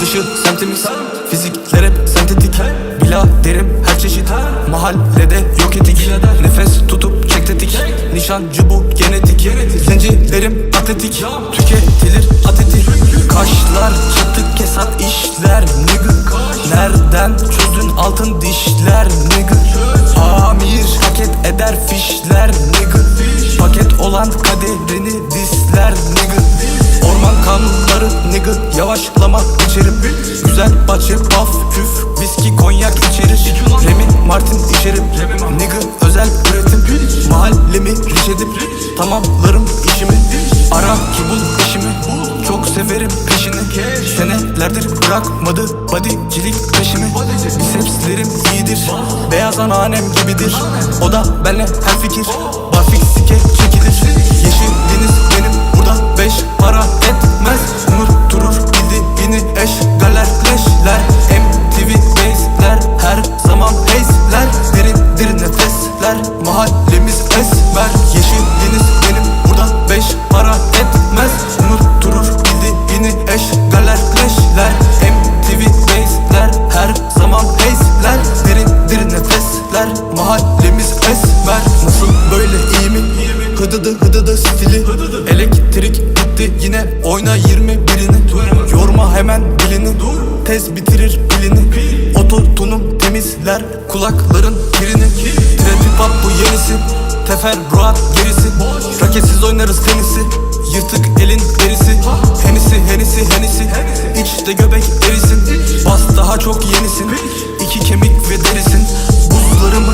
dışı semtimiz Fizikler hep sentetik. Bila derim her çeşit Mahallede yok etik. Nefes tutup çek tetik Nişancı bu genetik. Zincirlerim atletik Tüketilir atetik. Kaşlar çatık kesat işler Nigga Nereden çözdün altın dişler Nigga Amir paket eder fişler Nigga Paket olan kaderini disler Nigga Orman kanunları nigga Yavaşlama içerim Güzel bahçe paf küf Viski konyak içerir Remi Martin içerim Nigga özel üretim. Mahallemi riş edip Tamamlarım işimi. Ara ki bul eşimi Çok severim peşini. Senelerdir bırakmadı bodycilik peşimi. Bisepslerim iyidir. Beyaz anneannem gibidir. O da benle her fikir. Barfik sike çekilir para etmez. Unutturur bildiğini eş galer leşler MTV base'ler her zaman haze'ler Derindir nefesler mahallemiz esmer. Yeşil deniz benim burada beş para etmez. Unutturur bildiğini eş galer leşler MTV base'ler her zaman haze'ler Derindir nefesler mahallemiz esmer. Nasıl böyle iyi mi? Hıdıdı hıdıdı stili. Elektrik gitti yine oyna 21'ini Yorma hemen dilini. Tez bitirir pilini. Ototunum temizler kulakların kirini Trafik pop bu yenisi. Teferruat gerisi. Raketsiz oynarız tenisi. Yırtık elin derisi. Henisi henisi henisi. İçte göbek erisin. Bas daha çok yenisin. İki kemik ve derisin. Buzlarımı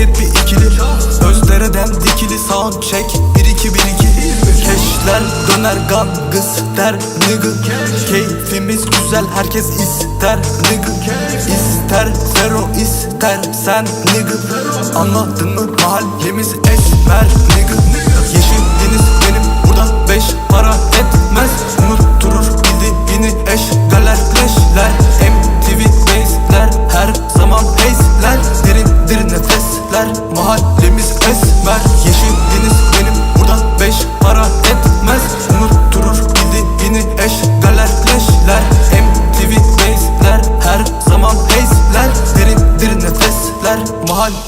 Roket bir ikili Özdere'den dikili sound check. 1 2 1 2 Keşler döner gangster nigga Keyfimiz güzel herkes ister nigga İster fero ister sen nigga Anladın mı? Mahallemiz esmer nigga Yeşil deniz benim burada beş para etmez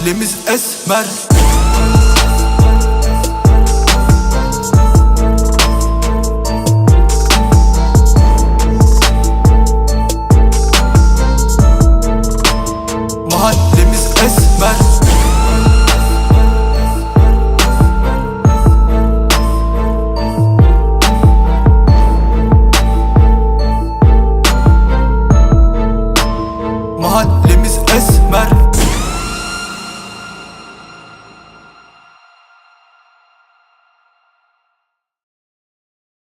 mahallemiz esmer